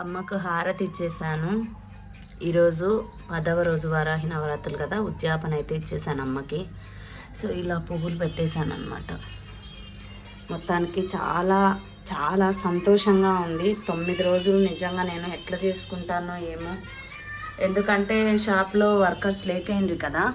అమ్మకు హారతి ఇచ్చేసాను ఈరోజు పదవ రోజు వారాహి నవరాత్రులు కదా ఉద్యాపన అయితే ఇచ్చేసాను అమ్మకి. సో ఇలా పువ్వులు పెట్టేశాను అనమాట మొత్తానికి చాలా చాలా సంతోషంగా ఉంది. తొమ్మిది రోజులు నిజంగా నేను ఎట్లా చేసుకుంటానో ఏమో. ఎందుకంటే షాప్లో వర్కర్స్ లేకైంది కదా.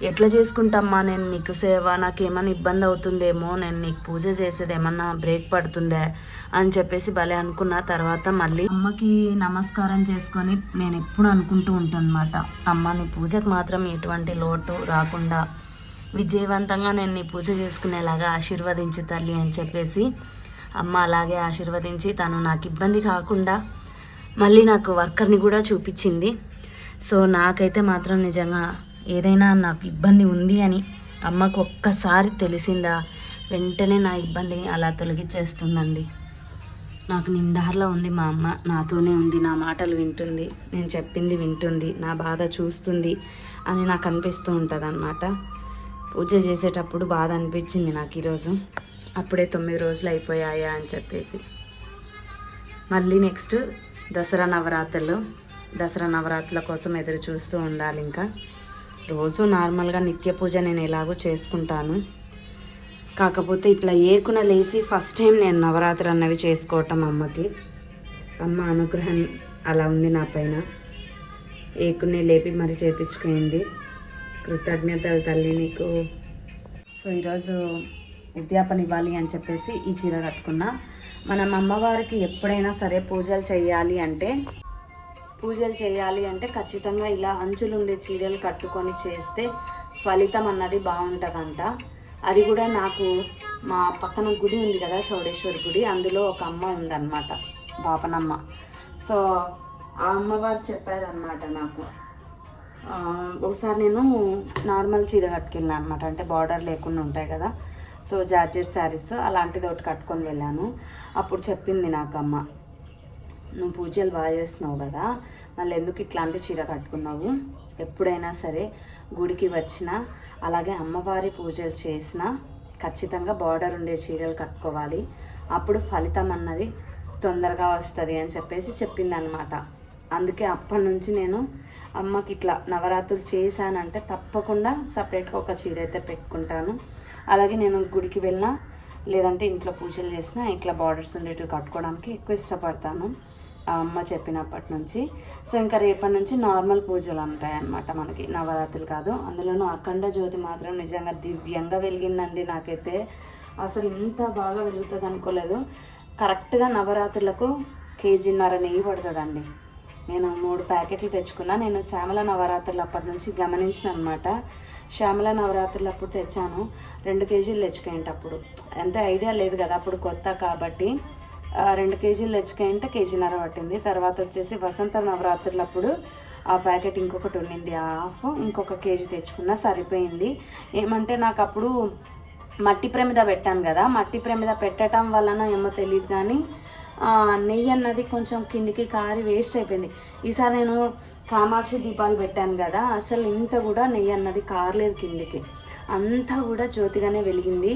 ఎట్లా చేసుకుంటామ్మా? నేను నీకు సేవ నాకు ఏమైనా ఇబ్బంది అవుతుందేమో? నేను నీకు పూజ చేసేది ఏమన్నా బ్రేక్ పడుతుందే? అని చెప్పేసి భలే అనుకున్న తర్వాత మళ్ళీ అమ్మకి నమస్కారం చేసుకొని నేను ఎప్పుడు అనుకుంటూ ఉంటాను అమ్మ నీ పూజకు మాత్రం ఎటువంటి లోటు రాకుండా విజయవంతంగా నేను నీ పూజ చేసుకునేలాగా ఆశీర్వదించు తల్లి అని చెప్పేసి అమ్మ అలాగే ఆశీర్వదించి తను నాకు ఇబ్బంది కాకుండా మళ్ళీ నాకు వర్కర్ని కూడా చూపించింది. సో నాకైతే మాత్రం నిజంగా ఏదైనా నాకు ఇబ్బంది ఉంది అని అమ్మకు ఒక్కసారి తెలిసిందా వెంటనే నా ఇబ్బందిని అలా తొలగించేస్తుందండి. నాకు నిండార్లో ఉంది మా అమ్మ నాతోనే ఉంది నా మాటలు వింటుంది నేను చెప్పింది వింటుంది నా బాధ చూస్తుంది అని నాకు అనిపిస్తూ ఉంటుంది అన్నమాట పూజ చేసేటప్పుడు బాధ అనిపించింది నాకు ఈరోజు. అప్పుడే తొమ్మిది రోజులు అయిపోయాయా అని చెప్పేసి. మళ్ళీ నెక్స్ట్ దసరా నవరాత్రులు దసరా నవరాత్రుల కోసం ఎదురు చూస్తూ ఉండాలి ఇంకా రోజు నార్మల్గా నిత్య పూజ నేను ఎలాగో చేసుకుంటాను. కాకపోతే ఇట్లా ఏకున లేచి ఫస్ట్ టైం నేను నవరాత్రి అన్నవి చేసుకోవటం అమ్మకి. అమ్మ అనుగ్రహం అలా ఉంది నా పైన. ఏకునే లేపి మరి చేపించుకుంది. కృతజ్ఞతలు తల్లి నీకు. సో ఈరోజు ఉద్యాపన ఇవ్వాలి అని చెప్పేసి ఈ చీర కట్టుకున్నా. మనం అమ్మవారికి ఎప్పుడైనా సరే పూజలు చేయాలి అంటే పూజలు చేయాలి అంటే ఖచ్చితంగా ఇలా అంచులు ఉండే చీరలు కట్టుకొని చేస్తే ఫలితం అన్నది బాగుంటుందంట. అది కూడా నాకు మా పక్కన గుడి ఉంది కదా చౌడేశ్వరి గుడి అందులో ఒక అమ్మ ఉందన్నమాట బాపనమ్మ సో ఆ అమ్మవారు చెప్పారనమాట నాకు. ఒకసారి నేను నార్మల్ చీర కట్టుకెళ్ళాను అనమాట అంటే బార్డర్ లేకుండా ఉంటాయి కదా. సో జార్జెట్ శారీస్ అలాంటిది ఒకటి కట్టుకొని వెళ్ళాను. అప్పుడు చెప్పింది నాకు అమ్మ. నువ్వు పూజలు బాగా చేస్తున్నావు కదా మళ్ళీ ఎందుకు ఇట్లాంటి చీర కట్టుకున్నావు? ఎప్పుడైనా సరే గుడికి వచ్చినా అలాగే అమ్మవారి పూజలు చేసినా ఖచ్చితంగా బార్డర్ ఉండే చీరలు కట్టుకోవాలి. అప్పుడు ఫలితం అన్నది తొందరగా వస్తుంది అని చెప్పేసి చెప్పింది అనమాట అందుకే అప్పటి నుంచి నేను అమ్మకి ఇట్లా నవరాత్రులు చేశానంటే తప్పకుండా సపరేట్గా ఒక చీర అయితే పెట్టుకుంటాను. అలాగే నేను గుడికి వెళ్ళినా లేదంటే ఇంట్లో పూజలు చేసినా ఇట్లా బార్డర్స్ ఉండేటివి కట్టుకోవడానికి ఎక్కువ ఇష్టపడతాను. అమ్మ చెప్పినప్పటి నుంచి. సో ఇంకా రేపటి నుంచి నార్మల్ పూజలు ఉంటాయన్నమాట మనకి. నవరాత్రులు కాదు. అందులోనూ అఖండ జ్యోతి మాత్రం నిజంగా దివ్యంగా వెలిగిందండి నాకైతే. అసలు ఇంత బాగా వెలుగుతుంది అనుకోలేదు. కరెక్ట్గా నవరాత్రులకు కేజీన్నర నెయ్యి పడుతుందండి. నేను మూడు ప్యాకెట్లు తెచ్చుకున్నా. నేను శ్యామల నవరాత్రులు అప్పటి నుంచి గమనించిన అనమాట శ్యామల నవరాత్రులు అప్పుడు తెచ్చాను. రెండు కేజీలు తెచ్చుకునేటప్పుడు. అంటే ఐడియా లేదు కదా అప్పుడు కొత్త కాబట్టి. రెండు కేజీలు తెచ్చుకుంటే కేజీన్నర పట్టింది. తర్వాత వచ్చేసి వసంత నవరాత్రులప్పుడు ఆ ప్యాకెట్ ఇంకొకటి ఉండింది హాఫ్. ఇంకొక కేజీ తెచ్చుకున్నా సరిపోయింది. ఏమంటే నాకు అప్పుడు మట్టి ప్రమిద పెట్టాను కదా మట్టి ప్రమిద పెట్టడం వలన ఏమో తెలియదు కానీ నెయ్యి అన్నది కొంచెం కిందికి కారి వేస్ట్ అయిపోయింది. ఈసారి నేను కామాక్షి దీపాలు పెట్టాను కదా అసలు ఇంత కూడా నెయ్యి అన్నది కారలేదు కిందికి. అంతా కూడా జ్యోతిగానే వెలిగింది.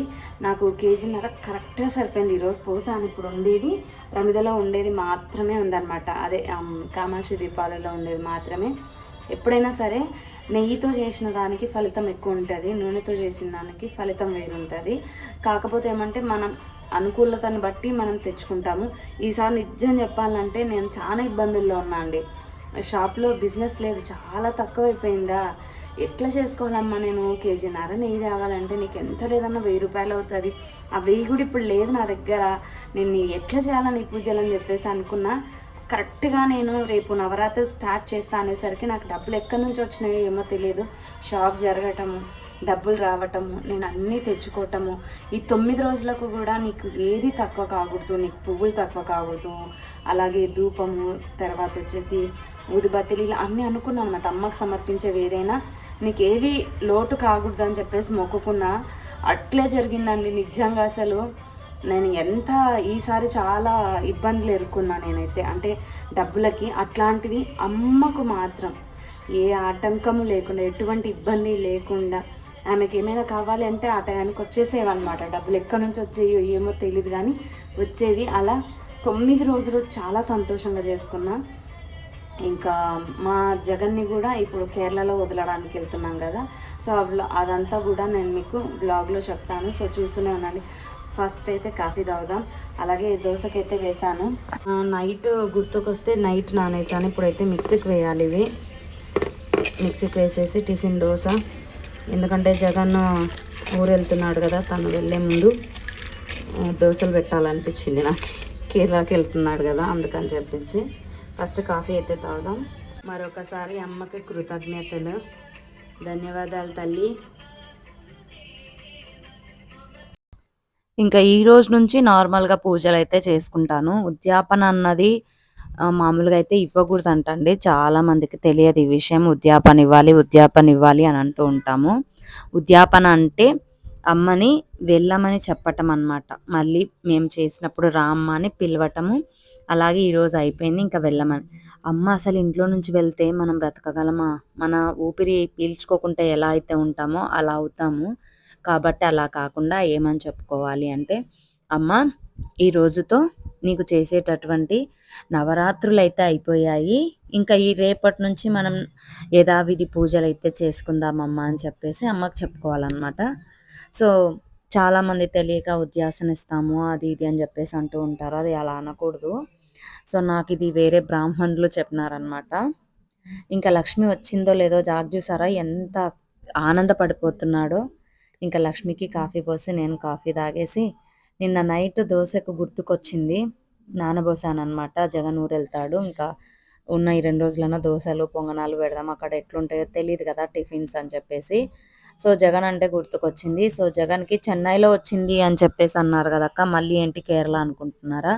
నాకు కేజీన్నర కరెక్ట్గా సరిపోయింది ఈరోజు. పోసాను ఇప్పుడు ఉండేది ప్రమిదలో ఉండేది మాత్రమే ఉందన్నమాట. అదే కామాక్షి దీపాలలో ఉండేది మాత్రమే. ఎప్పుడైనా సరే నెయ్యితో చేసిన దానికి ఫలితం ఎక్కువ ఉంటుంది నూనెతో చేసిన దానికి ఫలితం వేరు ఉంటుంది కాకపోతే ఏమంటే మనం అనుకూలతను బట్టి మనం తెచ్చుకుంటాము. ఈసారి నిజం చెప్పాలంటే నేను చాలా ఇబ్బందుల్లో ఉన్నా అండి. షాప్లో బిజినెస్ లేదు చాలా తక్కువైపోయిందా? ఎట్లా చేసుకోవాలమ్మా నేను? కేజీన్నర నెయ్యి తేవాలంటే నీకు ఎంత లేదన్నా వెయ్యి రూపాయలు అవుతుంది. ఆ వెయ్యి కూడా ఇప్పుడు లేదు నా దగ్గర. నేను ఎట్లా చేయాలని నీ పూజలు అని చెప్పేసి అనుకున్నా. కరెక్ట్గా నేను రేపు నవరాత్రి స్టార్ట్ చేస్తా అనేసరికి నాకు డబ్బులు ఎక్కడి నుంచి వచ్చినాయో ఏమో తెలియదు షాప్ జరగటము డబ్బులు రావటము నేను అన్నీ తెచ్చుకోవటము. ఈ తొమ్మిది రోజులకు కూడా నీకు ఏది తక్కువ కాకూడదు. నీకు పువ్వులు తక్కువ కాకూడదు. అలాగే ధూపము తర్వాత వచ్చేసి ఊదిబత్తిలు ఇలా అన్నీ అనుకున్నాను అనమాట అమ్మకు సమర్పించేవి ఏదైనా నీకు లోటు కాకూడదు అని చెప్పేసి మొక్కుకున్నా అట్లే జరిగిందండి నిజంగా అసలు. నేను ఎంత ఈసారి చాలా ఇబ్బందులు ఎదుర్కొన్నా నేనైతే. అంటే డబ్బులకి అట్లాంటిది అమ్మకు మాత్రం ఏ ఆటంకము లేకుండా ఎటువంటి ఇబ్బంది లేకుండా ఆమెకి ఏమైనా కావాలి అంటే ఆ టయానికి వచ్చేసేవన్నమాట. డబ్బులు ఎక్కడి నుంచి వచ్చేయో ఏమో తెలియదు కానీ వచ్చేవి. అలా తొమ్మిది రోజులు చాలా సంతోషంగా చేసుకున్నాం. ఇంకా మా జగన్ని కూడా ఇప్పుడు కేరళలో వదలడానికి వెళ్తున్నాం కదా. సో అదంతా కూడా నేను మీకు బ్లాగ్లో చెప్తాను. సో చూస్తూనే ఉండండి. ఫస్ట్ అయితే కాఫీ తాగుదాం. అలాగే దోశకైతే వేసాను నైట్ గుర్తుకొస్తే నైట్ నానేసాను. ఇప్పుడైతే మిక్సీకి వేయాలి ఇవి. మిక్సీకి వేసేసి టిఫిన్ దోశ. ఎందుకంటే జగన్ ఊరు వెళ్తున్నాడు కదా తను వెళ్ళే ముందు. దోశలు పెట్టాలనిపించింది నాకు. కేరళకి వెళ్తున్నాడు కదా అందుకని చెప్పేసి. ఫస్ట్ కాఫీ అయితే తాగుదాం. మరొకసారి అమ్మకి కృతజ్ఞతలు. ధన్యవాదాలు తల్లి. ఇంకా ఈ రోజు నుంచి నార్మల్గా పూజలు అయితే చేసుకుంటాను. ఉద్యాపన అన్నది మామూలుగా అయితే ఇవ్వకూడదు అంటండి చాలా మందికి తెలియదు ఈ విషయం. ఉద్యాపన ఇవ్వాలి ఉద్యాపన ఇవ్వాలి అని అంటూ ఉంటాము. ఉద్యాపన అంటే అమ్మని వెళ్ళమని చెప్పటం అనమాట మళ్ళీ మేము చేసినప్పుడు రామ్మ అని పిలవటము. అలాగే ఈరోజు అయిపోయింది ఇంకా వెళ్ళమని. అమ్మ అసలు ఇంట్లో నుంచి వెళ్తే మనం బ్రతకగలమా? మన ఊపిరి పీల్చుకోకుండా ఎలా అయితే ఉంటామో అలా అవుతాము. కాబట్టి అలా కాకుండా ఏమని చెప్పుకోవాలి అంటే అమ్మ ఈ రోజుతో నీకు చేసేటటువంటి నవరాత్రులు అయితే అయిపోయాయి. ఇంకా ఈ రేపటి నుంచి మనం యథావిధి పూజలు అయితే చేసుకుందామమ్మా అని చెప్పేసి అమ్మకు చెప్పుకోవాలన్నమాట. సో చాలామంది తెలియక ఉద్యాసన ఇస్తాము అది ఇది అని చెప్పేసి అంటూ ఉంటారు. అది అలా అనకూడదు. సో నాకు ఇది వేరే బ్రాహ్మణులు చెప్పినారనమాట ఇంకా లక్ష్మి వచ్చిందో లేదో జాగ్ చూసారా? ఎంత ఆనందపడిపోతున్నాడో. ఇంకా లక్ష్మికి కాఫీ పోసి నేను కాఫీ తాగేసి నిన్న నైట్ దోశకు గుర్తుకొచ్చింది. నానబోసానమాట అనమాట జగన్ ఊరు వెళ్తాడు. ఇంకా ఉన్న ఈ రెండు రోజులన్నా దోశలు పొంగనాలు పెడదాం. అక్కడ ఎట్లుంటాయో తెలియదు కదా టిఫిన్స్ అని చెప్పేసి. సో జగన్ అంటే గుర్తుకొచ్చింది. సో జగన్కి చెన్నైలో వచ్చింది అని చెప్పేసి అన్నారు కదక్క మళ్ళీ ఏంటి కేరళ అనుకుంటున్నారా?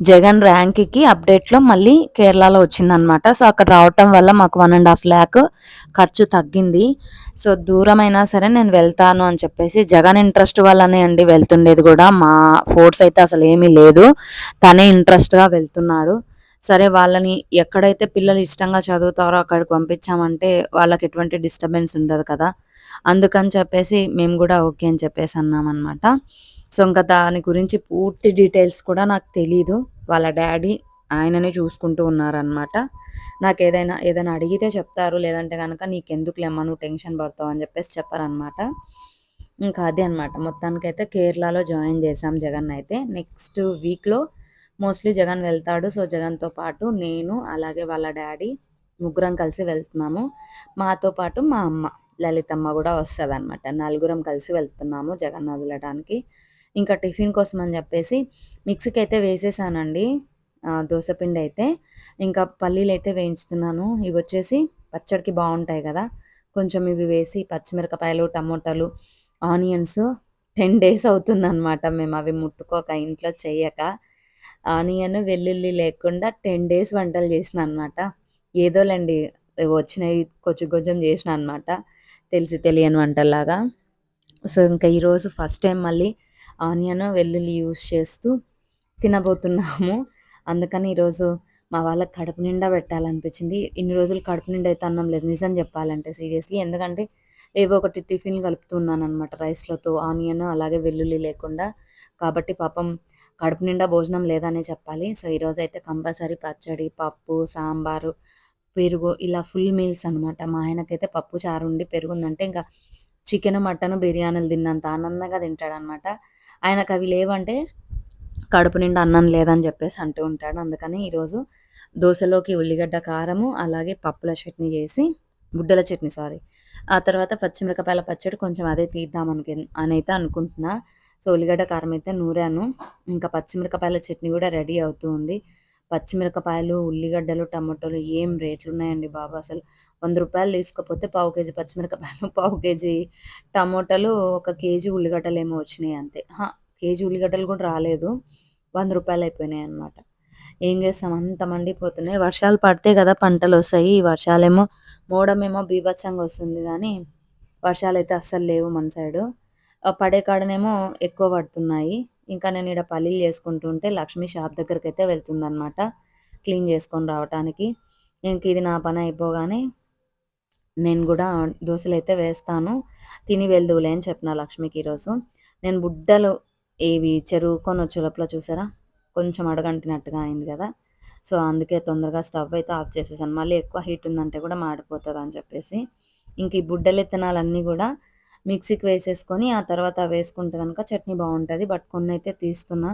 జగన్ ర్యాంక్కి అప్డేట్లో మళ్ళీ కేరళలో వచ్చిందనమాట సో అక్కడ రావటం వల్ల మాకు వన్ అండ్ హాఫ్ ల్యాక్ ఖర్చు తగ్గింది. సో దూరమైనా సరే నేను వెళ్తాను అని చెప్పేసి జగన్ ఇంట్రెస్ట్ వల్లనే అండి వెళ్తుండేది కూడా. మా ఫోర్స్ అయితే అసలు ఏమీ లేదు. తనే ఇంట్రెస్ట్గా వెళ్తున్నాడు. సరే వాళ్ళని ఎక్కడైతే పిల్లలు ఇష్టంగా చదువుతారో అక్కడికి పంపించామంటే వాళ్ళకి ఎటువంటి డిస్టర్బెన్స్ ఉండదు కదా. అందుకని చెప్పేసి మేము కూడా ఓకే అని చెప్పేసి అన్నామన్నమాట. సో ఇంకా దాని గురించి పూర్తి డీటెయిల్స్ కూడా నాకు తెలీదు. వాళ్ళ డాడీ ఆయననే చూసుకుంటూ ఉన్నారనమాట నాకు ఏదైనా ఏదైనా అడిగితే చెప్తారు లేదంటే కనుక నీకెందుకులేమ్మా నువ్వు టెన్షన్ పడతావు అని చెప్పేసి చెప్పారనమాట ఇంకా అదే అనమాట మొత్తానికైతే కేరళలో జాయిన్ చేశాం జగన్ అయితే. నెక్స్ట్ వీక్లో మోస్ట్లీ జగన్ వెళ్తాడు. సో జగన్తో పాటు నేను అలాగే వాళ్ళ డాడీ ముగ్గురం కలిసి వెళ్తున్నాము. మాతో పాటు మా అమ్మ. లలితమ్మ కూడా వస్తుంది అనమాట నలుగురం కలిసి వెళ్తున్నాము జగన్ వదలడానికి. ఇంకా టిఫిన్ కోసం అని చెప్పేసి మిక్సీకి అయితే వేసేసానండి దోశపిండి అయితే. ఇంకా పల్లీలు అయితే వేయించుతున్నాను. ఇవి వచ్చేసి పచ్చడికి బాగుంటాయి కదా. కొంచెం ఇవి వేసి పచ్చిమిరపకాయలు టమోటాలు ఆనియన్స్ టెన్ డేస్ అవుతుందన్నమాట. మేము అవి ముట్టుకోక ఇంట్లో చేయక. ఆనియన్ వెల్లుల్లి లేకుండా టెన్ డేస్ వంటలు చేసిన అనమాట ఏదోలేండి వచ్చినవి కొంచెం కొంచెం చేసిన అనమాట తెలిసి తెలియని వంటల్లాగా. సో ఇంకా ఈరోజు ఫస్ట్ టైం మళ్ళీ ఆనియన్ వెల్లుల్లి యూస్ చేస్తూ తినబోతున్నాము. అందుకని ఈరోజు మా వాళ్ళకి కడుపు నిండా పెట్టాలనిపించింది. ఇన్ని రోజులు కడుపు నిండా అయితే అన్నం లేదు. నిజం చెప్పాలంటే సీరియస్లీ. ఎందుకంటే ఏవో ఒకటి టిఫిన్ కలుపుతున్నాను అనమాట రైస్లతో ఆనియన్ అలాగే వెల్లుల్లి లేకుండా. కాబట్టి పాపం కడుపు నిండా భోజనం లేదనే చెప్పాలి. సో ఈరోజు అయితే కంపల్సరీ పచ్చడి పప్పు సాంబారు పెరుగు ఇలా ఫుల్ మీల్స్ అనమాట మా ఆయనకైతే పప్పు చారు ఉండి పెరుగుందంటే ఇంకా చికెన్ మటన్ బిర్యానీలు తిన్నంత ఆనందంగా తింటాడనమాట ఆయనకు అవి లేవంటే కడుపు నిండా అన్నం లేదని చెప్పేసి అంటూ ఉంటాడు. అందుకని ఈరోజు దోశలోకి ఉల్లిగడ్డ కారము అలాగే పప్పుల చట్నీ చేసి గుడ్డల చట్నీ సారీ. ఆ తర్వాత పచ్చిమిరపకాయల పచ్చడి కొంచెం అదే తీద్దాం అనుకు అని అయితే అనుకుంటున్నా. సో ఉల్లిగడ్డ కారం అయితే నూరాను. ఇంకా పచ్చిమిరపకాయల చట్నీ కూడా రెడీ అవుతూ ఉంది. పచ్చిమిరపకాయలు ఉల్లిగడ్డలు టమాటోలు ఏం రేట్లు ఉన్నాయండి బాబు అసలు? వంద రూపాయలు తీసుకపోతే పావు కేజీ పచ్చిమిరపకాయలు పావు కేజీ టమోటాలు ఒక కేజీ ఉల్లిగడ్డలు ఏమో వచ్చినాయి అంతే. కేజీ ఉల్లిగడ్డలు కూడా రాలేదు. వంద రూపాయలు అయిపోయినాయి అనమాట ఏం చేస్తాం? అంత మండిపోతున్నాయి. వర్షాలు పడితే కదా పంటలు వస్తాయి. ఈ వర్షాలేమో మోడమేమో బీభత్సంగా వస్తుంది కానీ వర్షాలు అయితే అస్సలు లేవు మన సైడు. పడే కాడనేమో ఎక్కువ పడుతున్నాయి. ఇంకా నేను ఇక్కడ పల్లీలు చేసుకుంటుంటే లక్ష్మి షాప్ దగ్గరికి అయితే వెళ్తుందనమాట క్లీన్ చేసుకొని రావటానికి. ఇంక ఇది నా పని అయిపోగానే నేను కూడా దోశలు అయితే వేస్తాను. తిని వెళ్దువులే అని చెప్పిన లక్ష్మికి ఈరోజు. నేను బుడ్డలు ఏవి చెరువుకొని వచ్చే లోపల చూసారా? కొంచెం అడగంటినట్టుగా అయింది కదా. సో అందుకే తొందరగా స్టవ్ అయితే ఆఫ్ చేసేసాను. మళ్ళీ ఎక్కువ హీట్ ఉందంటే కూడా మాడిపోతుంది అని చెప్పేసి. ఇంక ఈ బుడ్డలు విత్తనాలన్నీ కూడా మిక్సీకి వేసేసుకొని ఆ తర్వాత వేసుకుంటే కనుక చట్నీ బాగుంటుంది. బట్ కొన్ని అయితే తీస్తున్నా.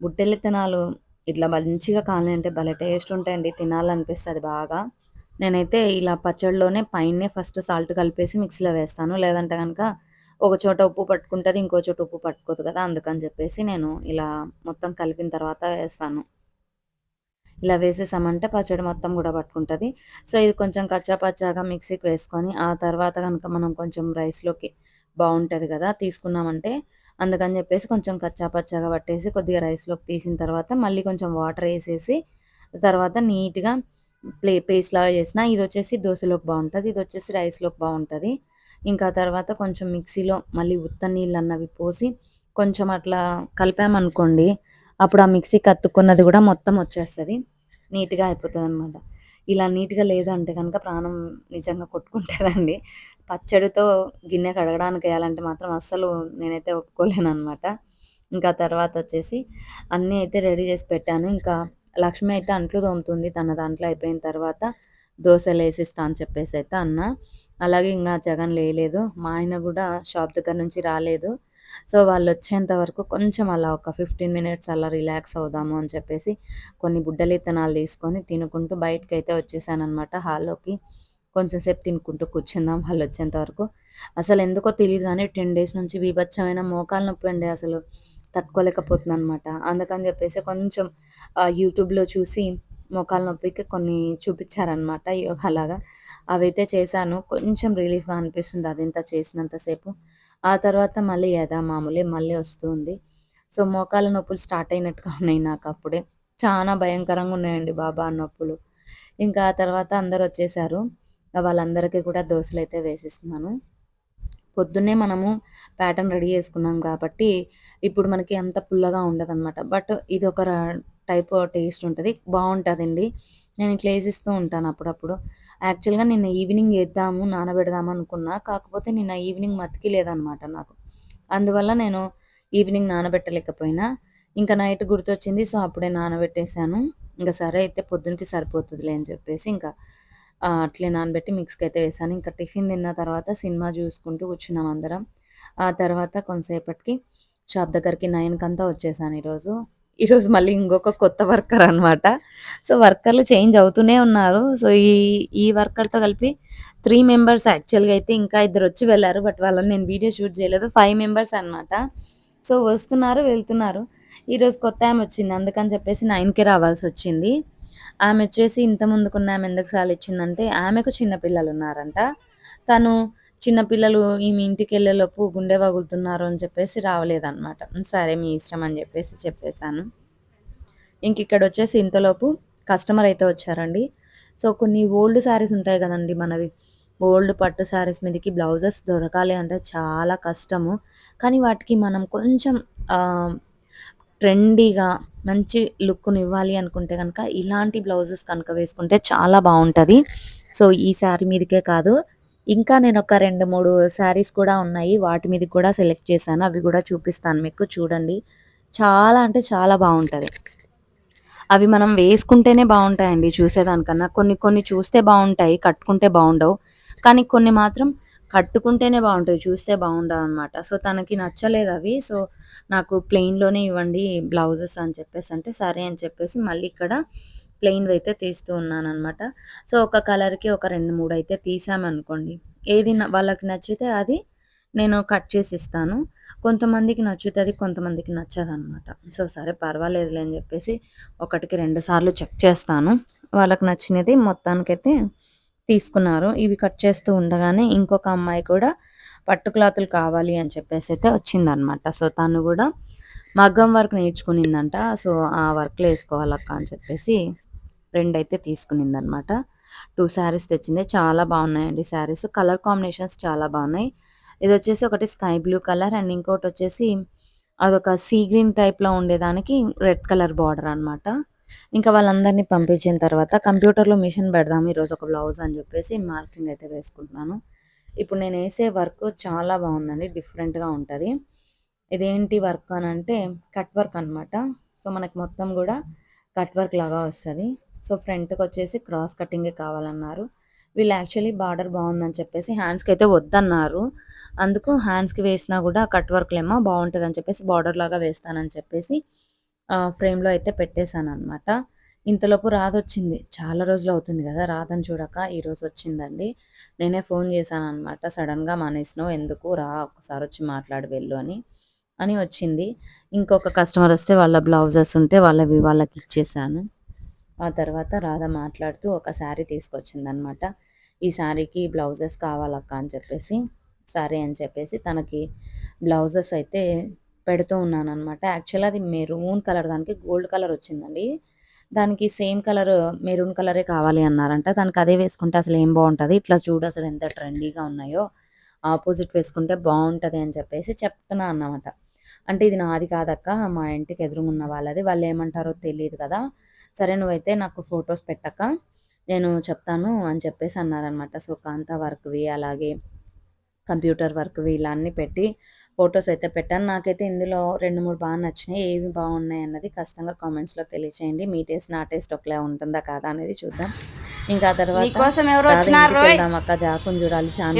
బుట్టెల్లి విత్తనాలు ఇట్లా మంచిగా కావాలి భలే టేస్ట్ ఉంటాయండి. తినాలనిపిస్తుంది బాగా. నేనైతే ఇలా పచ్చడిలోనే పైనే ఫస్ట్ సాల్ట్ కలిపేసి మిక్సీలో వేస్తాను. లేదంటే కనుక ఒక చోట ఉప్పు పట్టుకుంటుంది ఇంకో చోట ఉప్పు పట్టుకోదు కదా అందుకని చెప్పేసి నేను ఇలా మొత్తం కలిపిన తర్వాత వేస్తాను. ఇలా వేసేసామంటే పచ్చడి మొత్తం కూడా పట్టుకుంటుంది. సో ఇది కొంచెం కచ్చాపచ్చాగా మిక్సీకి వేసుకొని ఆ తర్వాత కనుక మనం కొంచెం రైస్లోకి బాగుంటుంది కదా తీసుకున్నామంటే అందుకని చెప్పేసి కొంచెం కచ్చాపచ్చాగా పట్టేసి కొద్దిగా రైస్లోకి తీసిన తర్వాత మళ్ళీ కొంచెం వాటర్ వేసేసి తర్వాత నీట్గా ప్లే పేస్ట్ లాగా చేసిన ఇది వచ్చేసి దోశలోకి బాగుంటుంది ఇది వచ్చేసి రైస్లోకి బాగుంటుంది ఇంకా తర్వాత కొంచెం మిక్సీలో మళ్ళీ ఉత్త నీళ్ళు అన్నవి పోసి కొంచెం అట్లా కలిపామనుకోండి అప్పుడు ఆ మిక్సీ కత్తుకున్నది కూడా మొత్తం వచ్చేస్తుంది. నీట్గా అయిపోతుంది అనమాట ఇలా నీట్గా లేదంటే కనుక ప్రాణం నిజంగా కొట్టుకుంటుందండి. పచ్చడితో గిన్నె కడగడానికి వేయాలంటే మాత్రం అస్సలు నేనైతే ఒప్పుకోలేను అనమాట ఇంకా తర్వాత వచ్చేసి అన్నీ అయితే రెడీ చేసి పెట్టాను. ఇంకా లక్ష్మి అయితే అంట్లు తోముతుంది. తన దాంట్లో అయిపోయిన తర్వాత దోశలు వేసిస్తా అని చెప్పేసి అయితే అన్న. అలాగే ఇంకా జగన్ లేలేదు మా ఆయన కూడా షాప్ దగ్గర నుంచి రాలేదు. సో వాళ్ళు వచ్చేంత వరకు కొంచెం అలా ఒక ఫిఫ్టీన్ మినిట్స్ అలా రిలాక్స్ అవుదాము అని చెప్పేసి కొన్ని బుడ్డలు ఇత్తనాలు తీసుకొని తినుకుంటూ బయటకు అయితే వచ్చేసానమాట హాల్లోకి. కొంచెం సేపు తినుకుంటూ కూర్చుందాం వాళ్ళు వచ్చేంత వరకు. అసలు ఎందుకో తెలియదు కానీ టెన్ డేస్ నుంచి బీభత్సమైన మోకాలు నొప్పి అండి అసలు. తట్టుకోలేకపోతున్నాను అనమాట అందుకని చెప్పేసి కొంచెం యూట్యూబ్లో చూసి మోకాలు నొప్పికి కొన్ని చూపించారనమాట యోగాలాగా. అవైతే చేశాను. కొంచెం రిలీఫ్ అనిపిస్తుంది అదంతా చేసినంతసేపు ఆ తర్వాత మళ్ళీ యథా మామూలే మళ్ళీ వస్తుంది. సో మోకాల నొప్పులు స్టార్ట్ అయినట్టుగా ఉన్నాయి నాకు అప్పుడే. చాలా భయంకరంగా ఉన్నాయండి బాబా నొప్పులు. ఇంకా ఆ తర్వాత అందరు వచ్చేసారు. వాళ్ళందరికీ కూడా దోశలు అయితే వేసిస్తున్నాను. పొద్దున్నే మనము ప్యాటర్న్ రెడీ చేసుకున్నాం కాబట్టి ఇప్పుడు మనకి అంత పుల్లగా ఉండదు అనమాట బట్ ఇది ఒక టైప్ టేస్ట్ ఉంటుంది. బాగుంటుందండి. నేను ఇట్లా వేసిస్తూ ఉంటాను అప్పుడప్పుడు. యాక్చువల్గా నిన్న ఈవినింగ్ వేద్దాము నానబెడదాము అనుకున్నా. కాకపోతే నిన్న ఈవినింగ్ మతికి లేదనమాట నాకు. అందువల్ల నేను ఈవినింగ్ నానబెట్టలేకపోయినా. ఇంకా నైట్ గుర్తొచ్చింది సో అప్పుడే నానబెట్టేశాను. ఇంకా సరే అయితే పొద్దునకి సరిపోతుందిలే అని చెప్పేసి ఇంకా అట్లే నానబెట్టి మిక్స్కి అయితే వేసాను ఇంకా టిఫిన్ తిన్న తర్వాత సినిమా చూసుకుంటూ కూర్చున్నాం అందరం. ఆ తర్వాత కొంతసేపటికి షాప్ దగ్గరికి నైన్కి అంతా వచ్చేసాను ఈరోజు. ఈరోజు మళ్ళీ ఇంకొక కొత్త వర్కర్ అనమాట సో వర్కర్లు చేంజ్ అవుతూనే ఉన్నారు. సో ఈ ఈ వర్కర్తో కలిపి త్రీ మెంబర్స్ యాక్చువల్గా అయితే ఇంకా ఇద్దరు వచ్చి వెళ్ళారు. బట్ వాళ్ళని నేను వీడియో షూట్ చేయలేదు. ఫైవ్ మెంబర్స్ అనమాట సో వస్తున్నారు వెళ్తున్నారు. ఈరోజు కొత్త ఆమె వచ్చింది. అందుకని చెప్పేసి నైన్కే రావాల్సి వచ్చింది. ఆమె వచ్చేసి ఇంత ముందుకున్న ఆమె ఎందుకు సార్లు ఇచ్చిందంటే ఆమెకు చిన్నపిల్లలు ఉన్నారంట. తను చిన్నపిల్లలు ఈమె ఇంటికి వెళ్ళేలోపు గుండె వగులుతున్నారు అని చెప్పేసి రావలేదన్నమాట. సరే మీ ఇష్టం అని చెప్పేసి చెప్పేశాను. ఇంక ఇక్కడ వచ్చేసి ఇంతలోపు కస్టమర్ అయితే వచ్చారండి. సో కొన్ని ఓల్డ్ శారీస్ ఉంటాయి కదండి మనవి. ఓల్డ్ పట్టు శారీస్ మీదకి బ్లౌజెస్ దొరకాలి అంటే చాలా కష్టము. కానీ వాటికి మనం కొంచెం ట్రెండీగా మంచి లుక్ని ఇవ్వాలి అనుకుంటే కనుక ఇలాంటి బ్లౌజెస్ కనుక వేసుకుంటే చాలా బాగుంటుంది. సో ఈ శారీ మీదకే కాదు ఇంకా నేను ఒక రెండు మూడు శారీస్ కూడా ఉన్నాయి. వాటి మీద కూడా సెలెక్ట్ చేశాను. అవి కూడా చూపిస్తాను మీకు. చూడండి. చాలా అంటే చాలా బాగుంటుంది. అవి మనం వేసుకుంటేనే బాగుంటాయండి చూసేదానికన్నా. కొన్ని కొన్ని చూస్తే బాగుంటాయి కట్టుకుంటే బాగుండవు. కానీ కొన్ని మాత్రం కట్టుకుంటేనే బాగుంటాయి చూస్తే బాగుండవు అనమాట సో తనకి నచ్చలేదు అవి. సో నాకు ప్లెయిన్లోనే ఇవ్వండి బ్లౌజెస్ అని చెప్పేసి అంటే సరే అని చెప్పేసి మళ్ళీ ఇక్కడ ప్లెయిన్ అయితే తీస్తూ ఉన్నాను అనమాట సో ఒక కలర్కి ఒక రెండు మూడు అయితే తీసామనుకోండి. ఏది వాళ్ళకి నచ్చితే అది నేను కట్ చేసి ఇస్తాను. కొంతమందికి నచ్చుతుంది కొంతమందికి నచ్చదు అనమాట సో సరే పర్వాలేదులే అని చెప్పేసి ఒకటికి రెండు సార్లు చెక్ చేస్తాను. వాళ్ళకి నచ్చినది మొత్తానికైతే తీసుకున్నారు. ఇవి కట్ చేస్తూ ఉండగానే ఇంకొక అమ్మాయి కూడా పట్టు క్లాతులు కావాలి అని చెప్పేసి అయితే వచ్చిందనమాట సో తను కూడా మగ్గం వర్క్ నేర్చుకునిందంట. సో ఆ వర్క్లో వేసుకోవాలక్క అని చెప్పేసి రెండు అయితే తీసుకునిందనమాట. టూ శారీస్ తెచ్చింది. చాలా బాగున్నాయండి శారీస్. కలర్ కాంబినేషన్స్ చాలా బాగున్నాయి. ఇది వచ్చేసి ఒకటి స్కై బ్లూ కలర్ అండ్ ఇంకోటి వచ్చేసి అదొక సీ గ్రీన్ టైప్లో ఉండేదానికి రెడ్ కలర్ బార్డర్ అనమాట. ఇంకా వాళ్ళందరినీ పంపించిన తర్వాత కంప్యూటర్లో మిషన్ పెడదాం ఈరోజు ఒక బ్లౌజ్ అని చెప్పేసి మార్కింగ్ అయితే వేసుకుంటున్నాను. ఇప్పుడు నేను వేసే వర్క్ చాలా బాగుందండి. డిఫరెంట్గా ఉంటుంది. ఇదేంటి వర్క్ అని అంటే కట్ వర్క్ అనమాట సో మనకి మొత్తం కూడా కట్ వర్క్ లాగా వస్తుంది. సో ఫ్రంట్కి వచ్చేసి క్రాస్ కటింగే కావాలన్నారు. వీళ్ళు యాక్చువల్లీ బార్డర్ బాగుందని చెప్పేసి హ్యాండ్స్కి అయితే వద్దన్నారు. అందుకు హ్యాండ్స్కి వేసినా కూడా కట్ వర్క్లేమో బాగుంటుంది అని చెప్పేసి బార్డర్ లాగా వేస్తానని చెప్పేసి ఫ్రేమ్లో అయితే పెట్టేశాను అనమాట ఇంతలోపు రాదొచ్చింది చాలా రోజులు అవుతుంది కదా రాదని చూడక. ఈరోజు వచ్చిందండి. నేనే ఫోన్ చేశాను అనమాట సడన్గా మానేసినావు. ఎందుకు? రా ఒకసారి వచ్చి మాట్లాడి వెళ్ళు అని. అని వచ్చింది. ఇంకొక కస్టమర్ వస్తే వాళ్ళ బ్లౌజెస్ ఉంటే వాళ్ళవి వాళ్ళకి ఇచ్చేసాను. ఆ తర్వాత రాధ మాట్లాడుతూ ఒక శారీ తీసుకొచ్చిందనమాట ఈ శారీకి బ్లౌజెస్ కావాలక్క అని చెప్పేసి సరే అని చెప్పేసి తనకి బ్లౌజెస్ అయితే పెడుతూ ఉన్నాను అనమాట యాక్చువల్ అది మెరూన్ కలర్ దానికి గోల్డ్ కలర్ వచ్చిందండి. దానికి సేమ్ కలర్ మెరూన్ కలరే కావాలి అన్నారంట. దానికి అదే వేసుకుంటే అసలు ఏం బాగుంటుంది? ఇట్లా చూడు అసలు ఎంత ట్రెండీగా ఉన్నాయో. ఆపోజిట్ వేసుకుంటే బాగుంటుంది అని చెప్పేసి చెప్తున్నా అన్నమాట. అంటే ఇది నాది కాదక్క మా ఇంటికి ఎదురుగున్న వాళ్ళది. వాళ్ళు ఏమంటారో తెలియదు కదా. సరే నువ్వైతే నాకు ఫొటోస్ పెట్టక నేను చెప్తాను అని చెప్పేసి అన్నారనమాట సో కాంతా వర్క్వి అలాగే కంప్యూటర్ వర్క్వి ఇలా అన్నీ పెట్టి ఫొటోస్ అయితే పెట్టాను. నాకైతే ఇందులో రెండు మూడు బాగా నచ్చినాయి. ఏవి బాగున్నాయి అన్నది ఖచ్చితంగా కామెంట్స్లో తెలియచేయండి. మీ టేస్ట్ నా టేస్ట్ ఒకలా ఉంటుందా కాదా అనేది చూద్దాం. ఇంకా తర్వాత అక్క. జాకుని చూడాలి. చాలా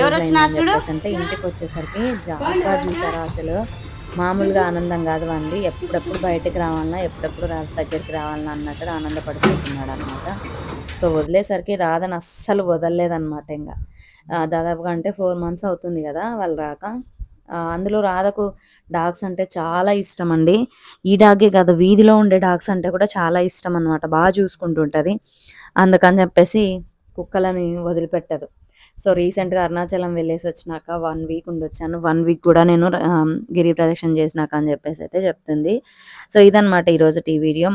అంటే ఇంటికి వచ్చేసరికి జాకా చూసారా అసలు? మామూలుగా ఆనందం కాదు అండి. ఎప్పుడెప్పుడు బయటకు రావాలన్నా ఎప్పుడెప్పుడు రాధ దగ్గరికి రావాలన్నా అన్నట్టుగా ఆనందపడిపోతున్నాడు అనమాట సో వదిలేసరికి రాధని అస్సలు వదలలేదన్నమాట ఇంకా దాదాపుగా అంటే ఫోర్ మంత్స్ అవుతుంది కదా వాళ్ళు రాక. అందులో రాధకు డాగ్స్ అంటే చాలా ఇష్టం అండి. ఈ డాగే కాదు వీధిలో ఉండే డాగ్స్ అంటే కూడా చాలా ఇష్టం అనమాట బాగా చూసుకుంటుంటుంది. అందుకని చెప్పేసి కుక్కలని వదిలిపెట్టదు. సో రీసెంట్గా అరుణాచలం వెళ్ళేసి వచ్చినాక వన్ వీక్ ఉండొచ్చాను. వన్ వీక్ కూడా నేను గిరి ప్రదక్షిణ చేసినాక అని చెప్పేసి అయితే చెప్తుంది. సో ఇదనమాట ఈరోజు టీ వీడియో.